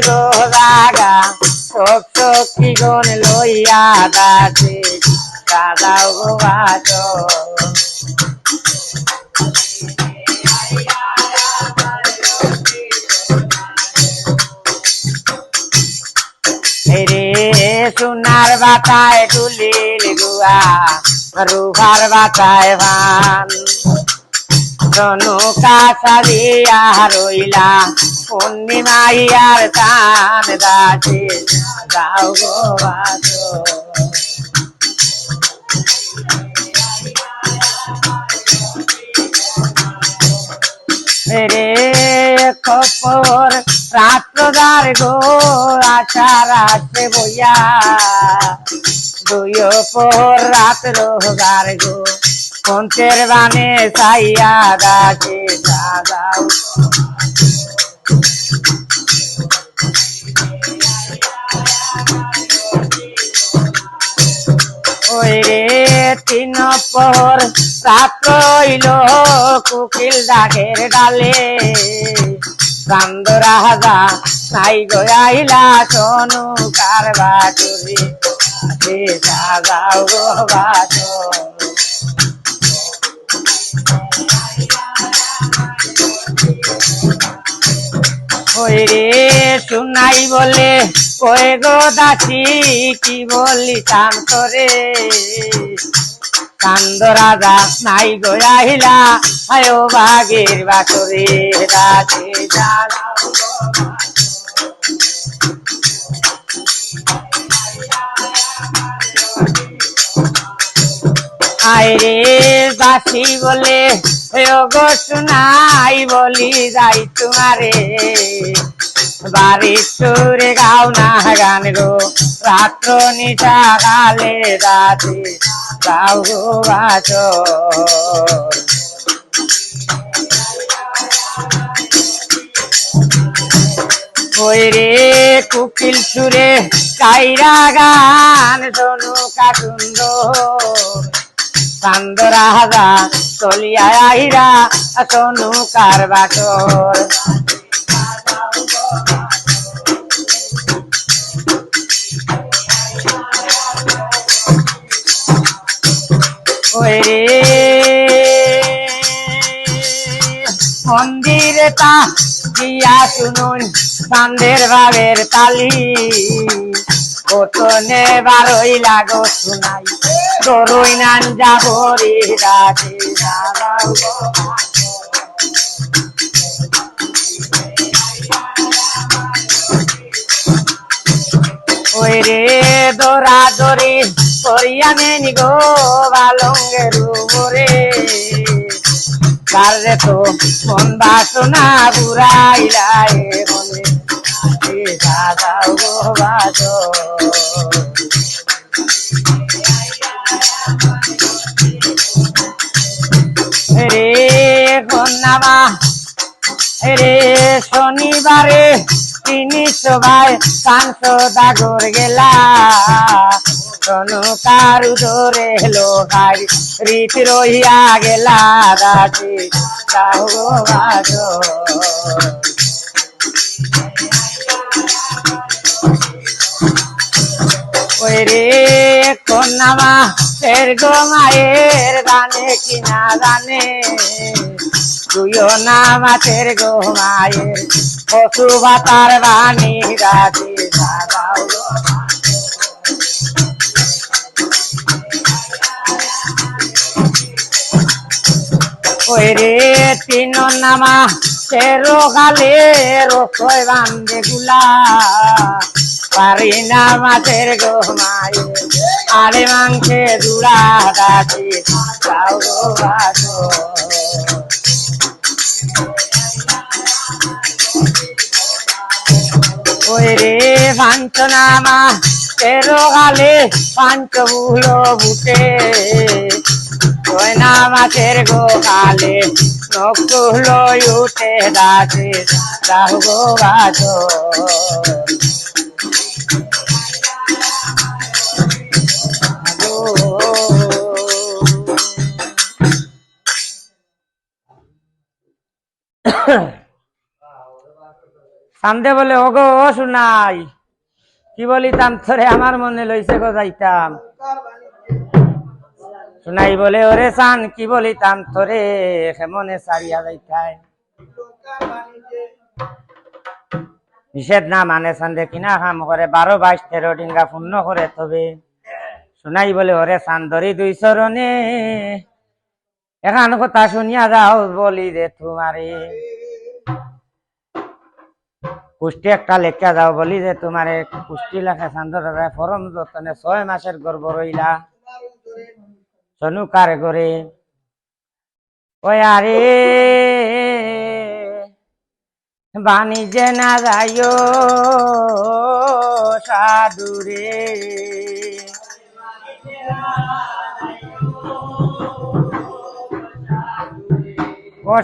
গো রাগা শোক শক্তি গুণ লইয়া দাসে দাদাও গো বাচন রে সোনার বাতায় তুলিল গুয়া, রুহার বাতায় ভান। রনুকা সারিয়া রইলা পূর্ণিমাইয়ার টান দাসে, দাও গো বাসো রে খপর রাত্রদার গো, আশা রাত্রে বইয়া। দুই পোহর রাত রোগার গো পঞ্চের বানে সাইয়া গাছে সাজাও ওই রে তিন পর রাত্র হইল কুকিল ডাকের ডালে। কান্দ রাজা নাই গয়াইলা সোনু কার বাটুরি সে সাজাও গো বাটুরি ওই রে শুনাই বলে। ওই গো দাসি, কি বলি শান্ত রে কান্দ রাজা নাই গো আহিলা, আয় বাগের বাসরে রাজে জানাও আইরে বাসি বলে গো শুনাই বলি যাই তোমারে। বাড়ি সুরে গাও না গান গো। রাত্র নিশা গালে রাতে গাও গো বাচো রে কুকিল সুরে কাইরা গান সোনু কাটুন্দ কান্দ রাজা চলিয়া আইরা সোনু কার বাটর। রে মন্দিরে তা দিয়া শুনুন চান্দের ভাবের তালি। গোতনে বারোই লাগো শুনাই, দরুই নান যাব রে রাধে দাদাও ওই রে দোরা দরি করিয়া নেনি গো বালঙ্গের উপরে। কারে তো মন বাসনা বুড়াইলাই মনে? এ দাদাও গো বাজো। রে কন্যামা রে শনিবারে তিনি সবাই কাংস দাগর গেলা। তনু কারু ধরে লোহাই রীতি রহিয়া গেলা দাসি রাহু বাজো। রে কন্যামা ফের গো মায়ের গানে কিনা জানে? তুইও না মাছের গো মায়ের, পশু ভাতার বাণী রাধে দাদাও গো ওই রে তিন নামা তেরো গালে রসয় বান্ধে গুলা। পারি না মাছের গো মায়ে, আরে মাংসে জুড়া দাসি যাও গো বাসো ওই রে পাঞ্চনামা তেরো গালে পাঞ্চ বুলো বুটে ওই না মাছের গো কালে নকুলো উঠে দাসে রাহু গো সান্দে বলে, ওগো, ও শুনাই কি বলিতাম তোরে? আমার মনে লইছে গো যাইতাম। শুনাই বলে, ওরে সান, কি বলিতাম তোরে? হেমনে সারিয়া যাইতাই। নিষেধ না মানে সান্দে কিনা কাম করে বারো বাইশ তেরো ডিঙ্গা পূর্ণ করে তবে। শুনাই বলে, ওরে সান্দরি দুই চরণে, এখান কথা শুনিয়া যাও বলি রে তোমারে। কুষ্টি একটা লেখা যাও বলি যে তোমারে। কুষ্টি লেখা সান্দর ফরম যতনে ছয় মাসের গর্ব রইলা। সনুকার করে ওই আরে বাণিজ্যে না যাইও সাধুরে ও